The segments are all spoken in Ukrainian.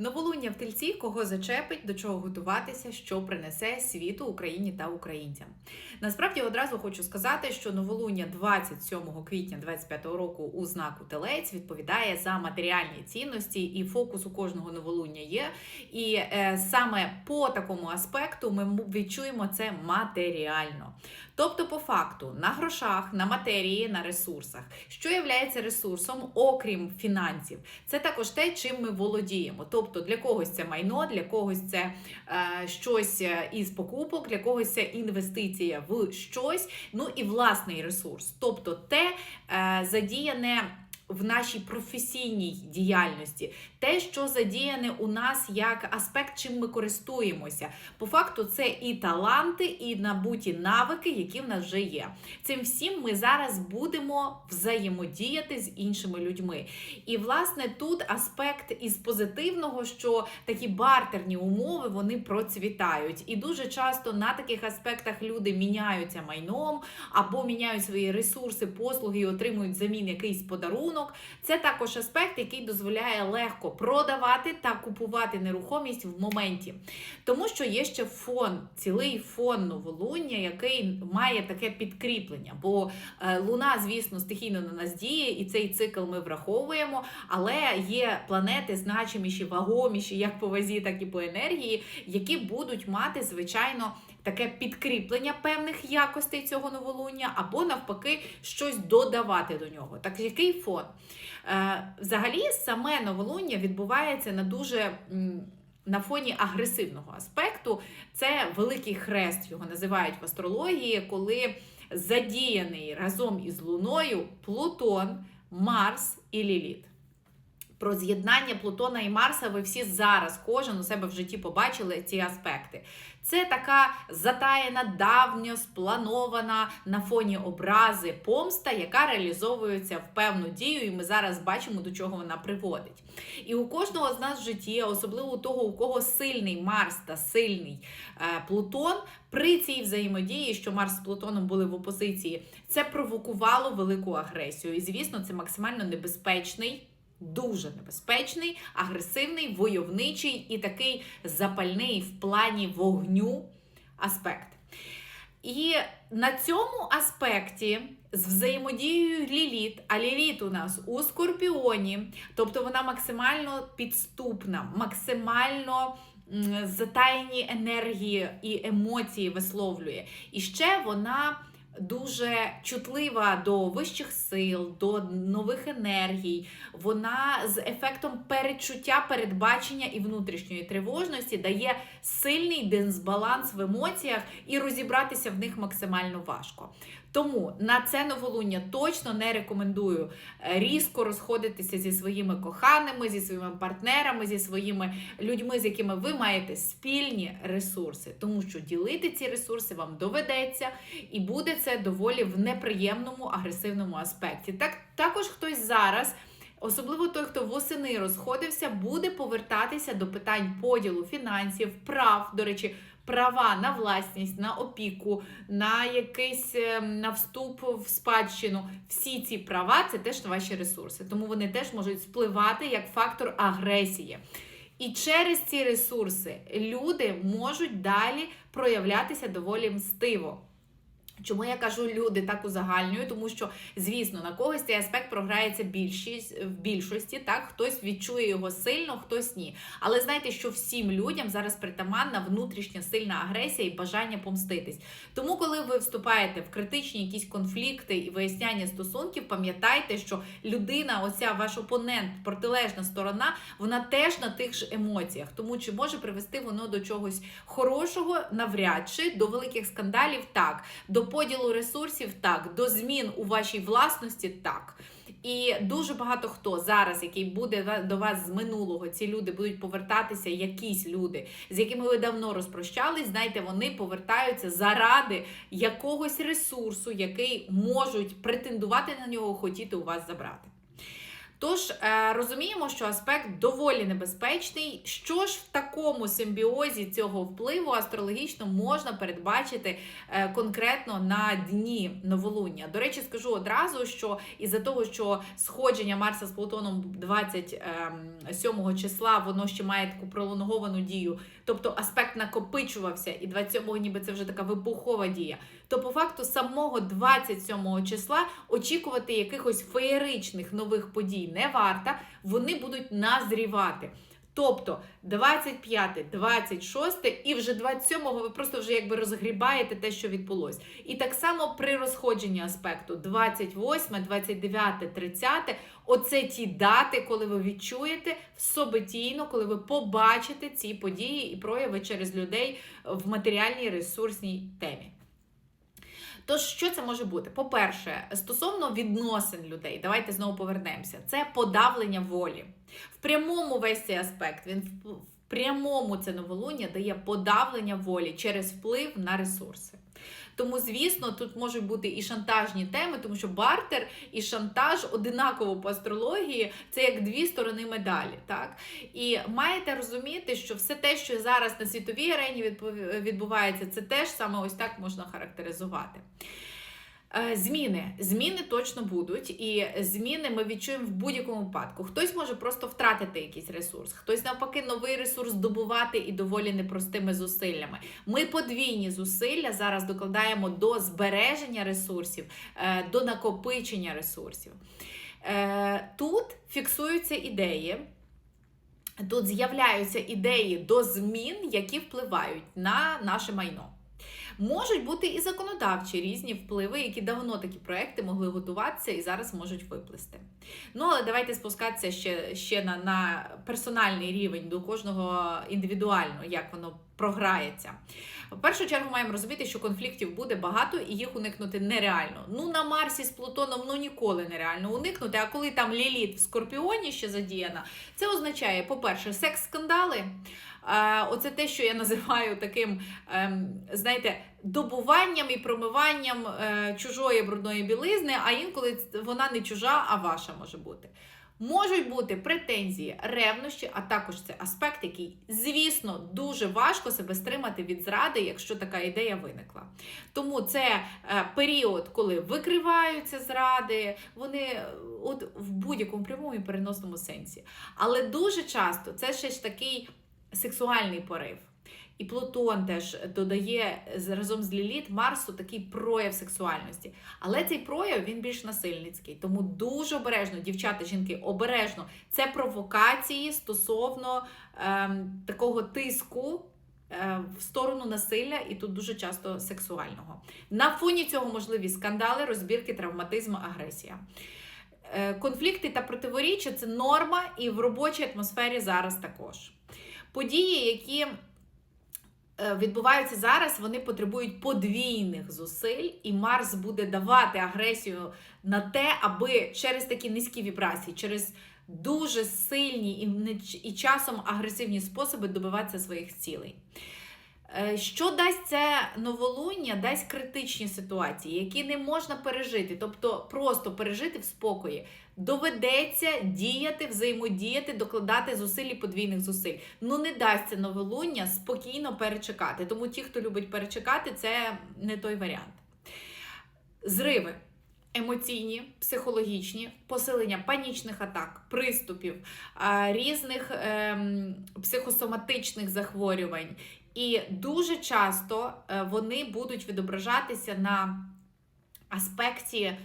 Новолуння в тельці кого зачепить, до чого готуватися, що принесе світу Україні та українцям. Насправді одразу хочу сказати, що новолуння 27 квітня 25 року у знаку Телець відповідає за матеріальні цінності, і фокус у кожного новолуння є. І е, саме по такому аспекту ми відчуємо це матеріально. Тобто, по факту, на грошах, на матерії, на ресурсах, що є ресурсом, окрім фінансів, це також те, чим ми володіємо. Тобто для когось це майно, для когось це е, щось е, із покупок, для когось це інвестиція в щось, ну і власний ресурс, тобто те е, задіяне. В нашій професійній діяльності, те, що задіяне у нас як аспект, чим ми користуємося. По факту, це і таланти, і набуті навики, які в нас вже є. Цим всім ми зараз будемо взаємодіяти з іншими людьми. І власне тут аспект із позитивного, що такі бартерні умови вони процвітають. І дуже часто на таких аспектах люди міняються майном або міняють свої ресурси, послуги і отримують замін якийсь подарунок. Це також аспект, який дозволяє легко продавати та купувати нерухомість в моменті. Тому що є ще фон, цілий фон новолуння, який має таке підкріплення. Бо е, луна, звісно, стихійно на нас діє, і цей цикл ми враховуємо. Але є планети значиміші, вагоміші, як по вазі, так і по енергії, які будуть мати, звичайно. Таке підкріплення певних якостей цього новолуння, або навпаки, щось додавати до нього. Так який фон? Е, взагалі, саме новолуння відбувається на дуже. На фоні агресивного аспекту це великий хрест, його називають в астрології, коли задіяний разом із Луною Плутон, Марс і Ліліт. Про з'єднання Плутона і Марса ви всі зараз, кожен у себе в житті побачили ці аспекти. Це така затаєна, давньо спланована на фоні образи помста, яка реалізовується в певну дію, і ми зараз бачимо, до чого вона приводить. І у кожного з нас в житті, особливо у того, у кого сильний Марс та сильний е, Плутон, при цій взаємодії, що Марс з Плутоном були в опозиції, це провокувало велику агресію. І звісно, це максимально небезпечний. Дуже небезпечний, агресивний, войовничий і такий запальний в плані вогню аспект. І на цьому аспекті з взаємодією Ліліт, а Ліліт у нас у Скорпіоні, тобто вона максимально підступна, максимально затаєні енергії і емоції висловлює. І ще вона дуже чутлива до вищих сил, до нових енергій. Вона з ефектом передчуття, передбачення і внутрішньої тривожності дає сильний дисбаланс в емоціях і розібратися в них максимально важко. Тому на це новолуння точно не рекомендую е, різко розходитися зі своїми коханими, зі своїми партнерами, зі своїми людьми, з якими ви маєте спільні ресурси, тому що ділити ці ресурси вам доведеться, і буде це доволі в неприємному агресивному аспекті. Так також хтось зараз. Особливо той, хто восени розходився, буде повертатися до питань поділу фінансів, прав, до речі, права на власність, на опіку, на якийсь е, на вступ в спадщину. Всі ці права це теж ваші ресурси, тому вони теж можуть спливати як фактор агресії. І через ці ресурси люди можуть далі проявлятися доволі мстиво. Чому я кажу люди так узагальнюю? Тому що, звісно, на когось цей аспект програється більшість в більшості, так хтось відчує його сильно, хтось ні. Але знайте, що всім людям зараз притаманна внутрішня сильна агресія і бажання помститись. Тому, коли ви вступаєте в критичні якісь конфлікти і виясняння стосунків, пам'ятайте, що людина, оця ваш опонент, протилежна сторона, вона теж на тих ж емоціях. Тому чи може привести воно до чогось хорошого, навряд чи до великих скандалів, так. До поділу ресурсів так, до змін у вашій власності так. І дуже багато хто зараз, який буде до вас з минулого, ці люди будуть повертатися, якісь люди, з якими ви давно розпрощались, знаєте, вони повертаються заради якогось ресурсу, який можуть претендувати на нього, хотіти у вас забрати. Тож е, розуміємо, що аспект доволі небезпечний. Що ж в такому симбіозі цього впливу астрологічно можна передбачити е, конкретно на дні новолуння? До речі, скажу одразу, що із-за того, що сходження Марса з Плутоном 27 числа, воно ще має таку пролонговану дію, тобто аспект накопичувався, і 27-го ніби це вже така вибухова дія. То по факту самого 27 числа очікувати якихось феєричних нових подій не варто, вони будуть назрівати. Тобто 25, 26 і вже 27-го ви просто вже якби розгрібаєте те, що відбулось. І так само при розходженні аспекту 28, 29, 30 оце ті дати, коли ви відчуєте событійно, коли ви побачите ці події і прояви через людей в матеріальній ресурсній темі. Тож, що це може бути? По-перше, стосовно відносин людей, давайте знову повернемося. Це подавлення волі. В прямому весь цей аспект, він в прямому це новолуння дає подавлення волі через вплив на ресурси. Тому, звісно, тут можуть бути і шантажні теми, тому що бартер і шантаж одинаково по астрології це як дві сторони медалі. Так? І маєте розуміти, що все те, що зараз на світовій арені відбувається, це теж саме ось так можна характеризувати. Е, зміни. Зміни точно будуть, і зміни ми відчуємо в будь-якому випадку. Хтось може просто втратити якийсь ресурс, хтось навпаки новий ресурс здобувати і доволі непростими зусиллями. Ми подвійні зусилля зараз докладаємо до збереження ресурсів, е, до накопичення ресурсів. Е, тут фіксуються ідеї. Тут з'являються ідеї до змін, які впливають на наше майно. Можуть бути і законодавчі різні впливи, які давно такі проекти могли готуватися і зараз можуть виплисти. Ну, але давайте спускатися ще ще на, на персональний рівень до кожного індивідуально, як воно програється. В першу чергу маємо розуміти, що конфліктів буде багато і їх уникнути нереально. Ну, на Марсі з Плутоном ну ніколи нереально уникнути. А коли там Ліліт в Скорпіоні ще задіяна, це означає, по-перше, секс-скандали. Оце те, що я називаю таким, ем, знаєте, добуванням і промиванням е, чужої брудної білизни, а інколи вона не чужа, а ваша може бути. Можуть бути претензії, ревнощі, а також це аспект, який, звісно, дуже важко себе стримати від зради, якщо така ідея виникла. Тому це е, період, коли викриваються зради, вони е, от в будь-якому прямому і переносному сенсі. Але дуже часто це ще ж такий сексуальний порив. І Плутон теж додає разом з Ліліт Марсу такий прояв сексуальності. Але цей прояв він більш насильницький. Тому дуже обережно, дівчата, жінки, обережно. Це провокації стосовно ем, такого тиску е, в сторону насилля, і тут дуже часто сексуального. На фоні цього можливі скандали, розбірки, травматизм, агресія. Е, конфлікти та противоріччя це норма, і в робочій атмосфері зараз також. Події, які е, відбуваються зараз, вони потребують подвійних зусиль, і Марс буде давати агресію на те, аби через такі низькі вібрації, через дуже сильні і, і часом агресивні способи добиватися своїх цілей. Е, що дасть це новолуння, дасть критичні ситуації, які не можна пережити, тобто просто пережити в спокої. Доведеться діяти, взаємодіяти, докладати зусиль і подвійних зусиль. Ну не дасть це новолуння спокійно перечекати. Тому ті, хто любить перечекати, це не той варіант. Зриви. Емоційні, психологічні, посилення панічних атак, приступів, різних ем, психосоматичних захворювань, і дуже часто е, вони будуть відображатися на аспекті,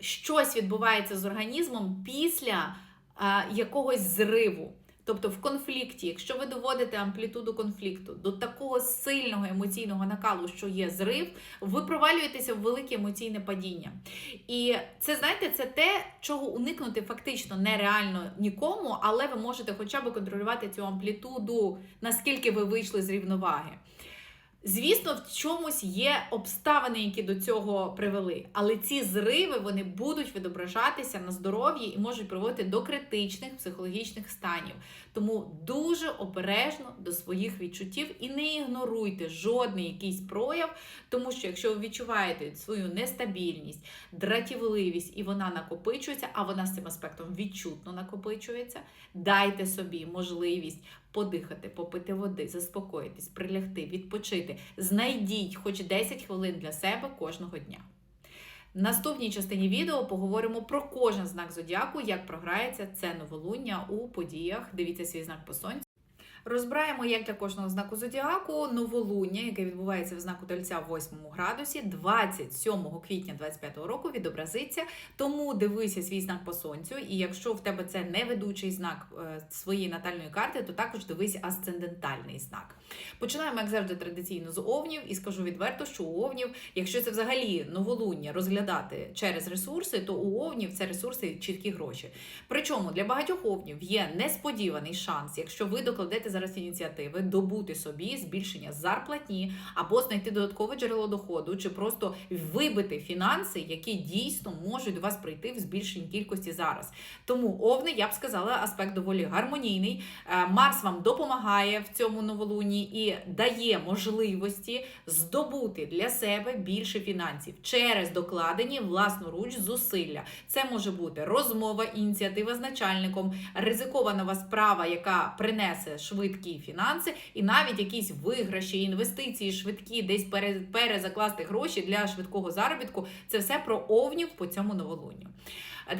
щось відбувається з організмом після е, якогось зриву. Тобто в конфлікті, якщо ви доводите амплітуду конфлікту до такого сильного емоційного накалу, що є зрив, ви провалюєтеся в велике емоційне падіння. І це, знаєте, це те, чого уникнути фактично нереально нікому, але ви можете хоча б контролювати цю амплітуду, наскільки ви вийшли з рівноваги. Звісно, в чомусь є обставини, які до цього привели, але ці зриви вони будуть відображатися на здоров'ї і можуть приводити до критичних психологічних станів. Тому дуже обережно до своїх відчуттів і не ігноруйте жодний якийсь прояв, тому що якщо ви відчуваєте свою нестабільність, дратівливість і вона накопичується, а вона з цим аспектом відчутно накопичується, дайте собі можливість подихати, попити води, заспокоїтись, прилягти, відпочити. Знайдіть хоч 10 хвилин для себе кожного дня. В наступній частині відео поговоримо про кожен знак зодіаку, як програється це новолуння у подіях. Дивіться свій знак по сонцю. Розбираємо, як для кожного знаку зодіаку новолуння, яке відбувається в знаку Тельця в 8 градусі, 27 квітня 25 року відобразиться. Тому дивися свій знак по сонцю. І якщо в тебе це не ведучий знак е, своєї натальної карти, то також дивись асцендентальний знак. Починаємо, як завжди, традиційно з овнів, і скажу відверто, що у овнів, якщо це взагалі новолуння розглядати через ресурси, то у овнів це ресурси чіткі гроші. Причому для багатьох овнів є несподіваний шанс, якщо ви докладете зараз ініціативи, добути собі збільшення зарплатні або знайти додаткове джерело доходу, чи просто вибити фінанси, які дійсно можуть до вас прийти в збільшеній кількості зараз. Тому овни, я б сказала, аспект доволі гармонійний. Е, Марс вам допомагає в цьому новолунні і дає можливості здобути для себе більше фінансів через докладені власноруч зусилля. Це може бути розмова, ініціатива з начальником, ризикована вас справа, яка принесе швидкі фінанси, і навіть якісь виграші, інвестиції швидкі, десь пере- перезакласти гроші для швидкого заробітку. Це все про овнів по цьому новолунню.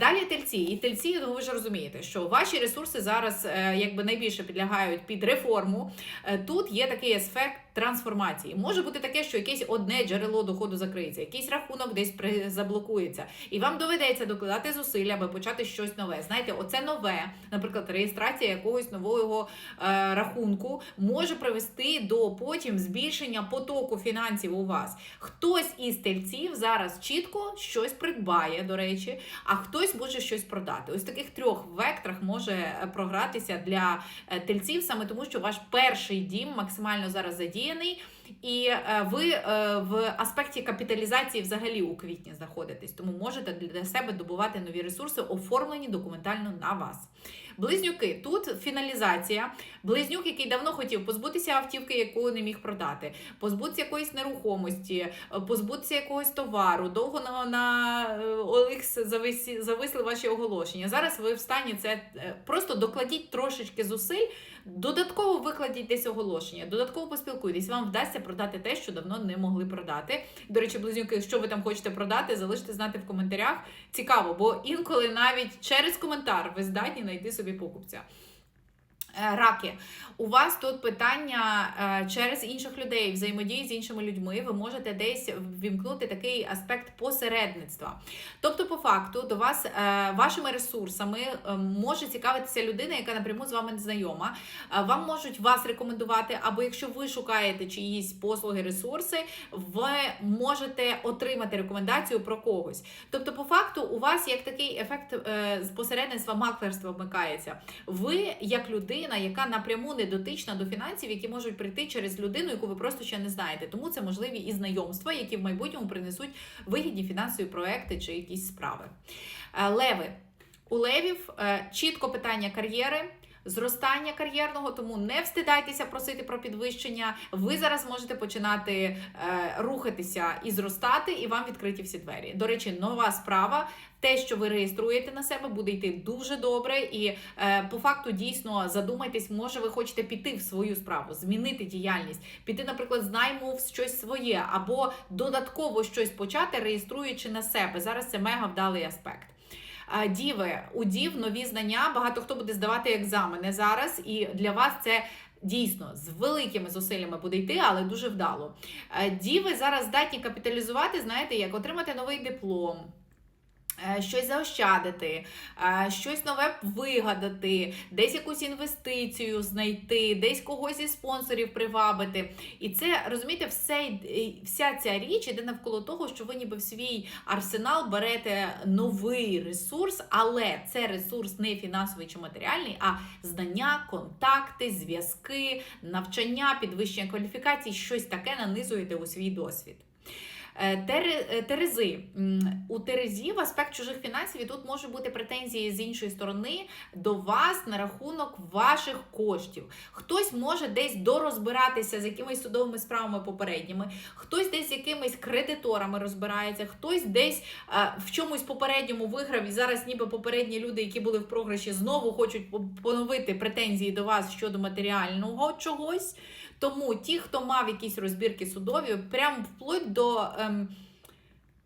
Далі тельці. І тельці, ну ви ж розумієте, що ваші ресурси зараз е, якби найбільше підлягають під реформу. Е, Тут є такий аспект трансформації. Може бути таке, що якесь одне джерело доходу закриється, якийсь рахунок десь заблокується, і вам доведеться докладати зусилля, аби почати щось нове. Знаєте, оце нове, наприклад, реєстрація якогось нового е, рахунку може привести до потім збільшення потоку фінансів у вас. Хтось із тельців зараз чітко щось придбає, до речі, а хтось може щось продати. Ось таких трьох векторах може е, програтися для е, тельців, саме тому, що ваш перший дім максимально зараз задіяний, і е, ви е, в аспекті капіталізації взагалі у квітні знаходитесь, тому можете для себе добувати нові ресурси, оформлені документально на вас. Близнюки, тут фіналізація. Близнюк, який давно хотів позбутися автівки, яку не міг продати, позбутися якоїсь нерухомості, е, позбутися якогось товару. Довго на, на зависі, зависли ваші оголошення. Зараз ви в стані це просто докладіть трошечки зусиль, додатково викладіть десь оголошення, додатково поспілкуйтесь. Вам вдасться продати те, що давно не могли продати. До речі, близнюки, що ви там хочете продати, залиште знати в коментарях. Цікаво, бо інколи навіть через коментар ви здатні знайти собі покупця. Е, Раки, у вас тут питання е, через інших людей, взаємодії з іншими людьми. Ви можете десь ввімкнути такий аспект посередництва. Тобто, по факту, до вас е, вашими ресурсами може цікавитися людина, яка напряму з вами не знайома. Вам можуть вас рекомендувати, або якщо ви шукаєте чиїсь послуги, ресурси, ви можете отримати рекомендацію про когось. Тобто, по факту, у вас як такий ефект посередництва маклерства вмикається. Ви як людина, яка напряму не дотична до фінансів, які можуть прийти через людину, яку ви просто ще не знаєте. Тому це можливі і знайомства, які в майбутньому принесуть вигідні фінансові проекти чи якісь справи. Е, Леви. У левів е, чітко питання кар'єри. Зростання кар'єрного, тому не встидайтеся просити про підвищення. Ви зараз можете починати е, рухатися і зростати, і вам відкриті всі двері. До речі, нова справа. Те, що ви реєструєте на себе, буде йти дуже добре, і е, по факту дійсно задумайтесь, може ви хочете піти в свою справу, змінити діяльність, піти, наприклад, з найму в щось своє, або додатково щось почати, реєструючи на себе. Зараз це мега вдалий аспект. Діви, у дів нові знання. Багато хто буде здавати екзамени зараз, і для вас це. Дійсно, з великими зусиллями буде йти, але дуже вдало. Е, Діви зараз здатні капіталізувати, знаєте, як отримати новий диплом, Щось заощадити, е, щось нове вигадати, десь якусь інвестицію знайти, десь когось із спонсорів привабити. І це розумієте, все, вся ця річ іде навколо того, що ви ніби в свій арсенал берете новий ресурс, але це ресурс не фінансовий чи матеріальний, а знання, контакти, зв'язки, навчання, підвищення кваліфікацій, щось таке нанизуєте у свій досвід. Е, е, Терези. У Терезів аспект чужих фінансів і тут можуть бути претензії з іншої сторони до вас на рахунок ваших коштів. Хтось може десь дорозбиратися з якимись судовими справами попередніми, хтось десь з якимись кредиторами розбирається, хтось десь е, в чомусь попередньому виграв, і зараз ніби попередні люди, які були в програші, знову хочуть поновити претензії до вас щодо матеріального чогось. Тому ті, хто мав якісь розбірки судові, прям вплоть до ем,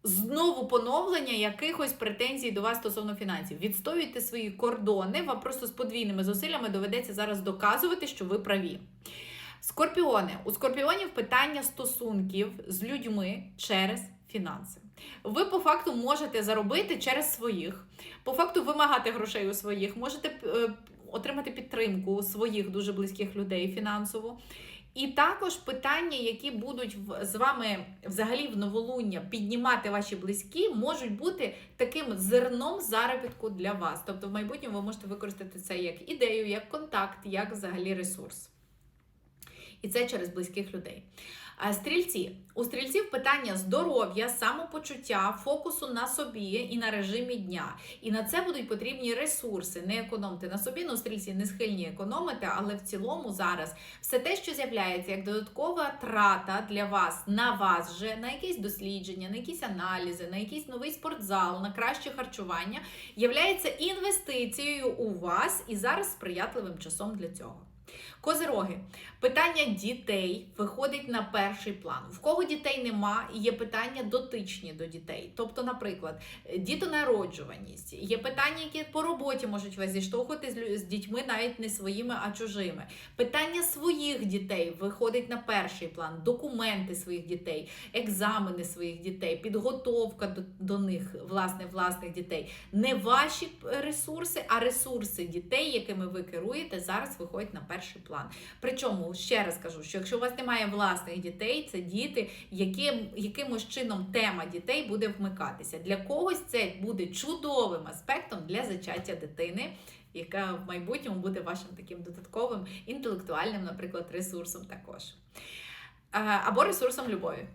знову поновлення якихось претензій до вас стосовно фінансів. Відстоюйте свої кордони, вам просто з подвійними зусиллями доведеться зараз доказувати, що ви праві. Скорпіони. У скорпіонів питання стосунків з людьми через фінанси. Ви по факту можете заробити через своїх, по факту вимагати грошей у своїх, можете е, отримати підтримку своїх дуже близьких людей фінансово. І також питання, які будуть з вами взагалі в новолуння піднімати ваші близькі, можуть бути таким зерном заробітку для вас. Тобто, в майбутньому ви можете використати це як ідею, як контакт, як взагалі ресурс. І це через близьких людей. Стрільці. У стрільців питання здоров'я, самопочуття, фокусу на собі і на режимі дня. І на це будуть потрібні ресурси. Не економте на собі, ну стрільці не схильні економити, але в цілому зараз все те, що з'являється як додаткова трата для вас на вас же, на якісь дослідження, на якісь аналізи, на якийсь новий спортзал, на краще харчування, являється інвестицією у вас і зараз сприятливим часом для цього. Козироги. Питання дітей виходить на перший план. В кого дітей нема, є питання дотичні до дітей. Тобто, наприклад, дітонароджуваність, є питання, які по роботі можуть вас зіштовхувати з, дітьми, навіть не своїми, а чужими. Питання своїх дітей виходить на перший план, документи своїх дітей, екзамени своїх дітей, підготовка до, до них, власне, власних дітей. Не ваші ресурси, а ресурси дітей, якими ви керуєте, зараз виходять на перший план. Причому ще раз кажу, що якщо у вас немає власних дітей, це діти, яким, якимось чином тема дітей буде вмикатися. Для когось це буде чудовим аспектом для зачаття дитини. Яка в майбутньому буде вашим таким додатковим інтелектуальним, наприклад, ресурсом також. Або ресурсом любові.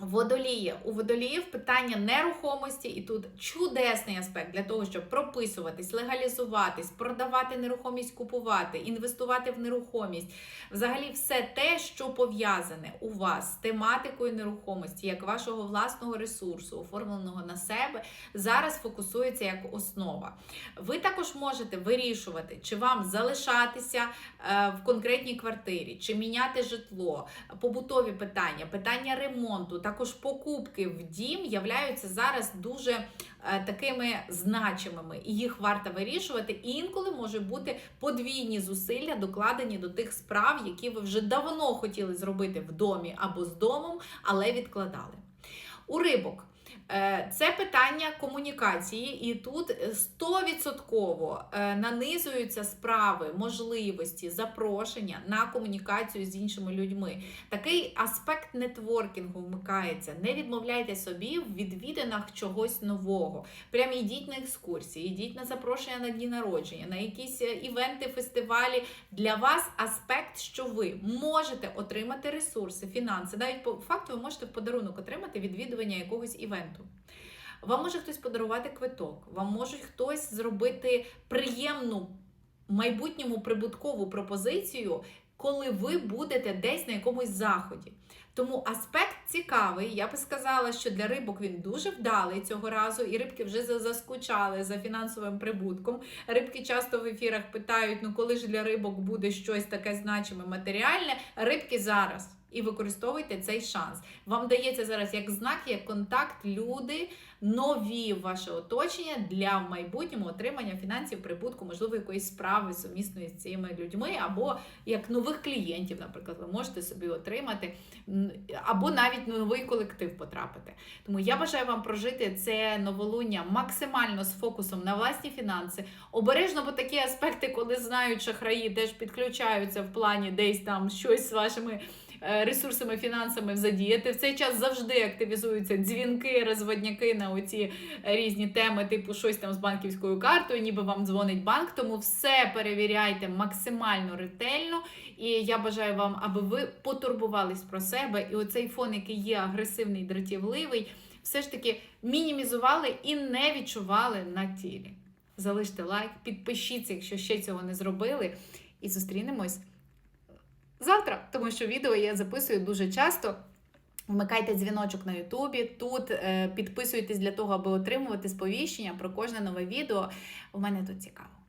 Водолії. У водоліїв питання нерухомості, і тут чудесний аспект для того, щоб прописуватись, легалізуватись, продавати нерухомість, купувати, інвестувати в нерухомість. Взагалі, все те, що пов'язане у вас з тематикою нерухомості, як вашого власного ресурсу, оформленого на себе, зараз фокусується як основа. Ви також можете вирішувати, чи вам залишатися е, в конкретній квартирі, чи міняти житло, побутові питання, питання ремонту, також покупки в дім являються зараз дуже е, такими значимими, і їх варто вирішувати. І інколи може бути подвійні зусилля докладені до тих справ, які ви вже давно хотіли зробити в домі або з домом, але відкладали. У рибок. Е, Це питання комунікації, і тут е, 100% е, нанизуються справи, можливості, запрошення на комунікацію з іншими людьми. Такий аспект нетворкінгу вмикається. Не відмовляйте собі в відвідинах чогось нового. Прям йдіть на екскурсії, йдіть на запрошення на дні народження, на якісь е, івенти, фестивалі. Для вас аспект, що ви можете отримати ресурси, фінанси. Навіть по факту ви можете в подарунок отримати відвідування якогось івенту. Вам може хтось подарувати квиток, вам може хтось зробити приємну майбутньому прибуткову пропозицію, коли ви будете десь на якомусь заході. Тому аспект цікавий. Я би сказала, що для рибок він дуже вдалий цього разу, і рибки вже заскучали за фінансовим прибутком. Рибки часто в ефірах питають: ну коли ж для рибок буде щось таке значиме матеріальне? Рибки зараз. І використовуйте цей шанс. Вам дається зараз як знак, як контакт, люди нові ваше оточення для в майбутньому отримання фінансів, прибутку, можливо, якоїсь справи сумісної з цими людьми, або як нових. клієнтів, наприклад, ви можете собі отримати, або навіть новий колектив потрапити. Тому я бажаю вам прожити це новолуння максимально з фокусом на власні фінанси. Обережно, бо такі аспекти, коли знають шахраї, теж підключаються в плані десь там щось з вашими ресурсами, фінансами задіяти. В цей час завжди активізуються дзвінки, розводняки на оці різні теми, типу щось там з банківською картою, ніби вам дзвонить банк. Тому все перевіряйте максимально ретельно. І я бажаю вам, аби ви потурбувались про себе. І оцей фон, який є агресивний, дратівливий, все ж таки мінімізували і не відчували на тілі. Залиште лайк, підпишіться, якщо ще цього не зробили. І зустрінемось завтра, тому що відео я записую дуже часто. Вмикайте дзвіночок на Ютубі. Тут е, підписуйтесь для того, аби отримувати сповіщення про кожне нове відео. У мене тут цікаво.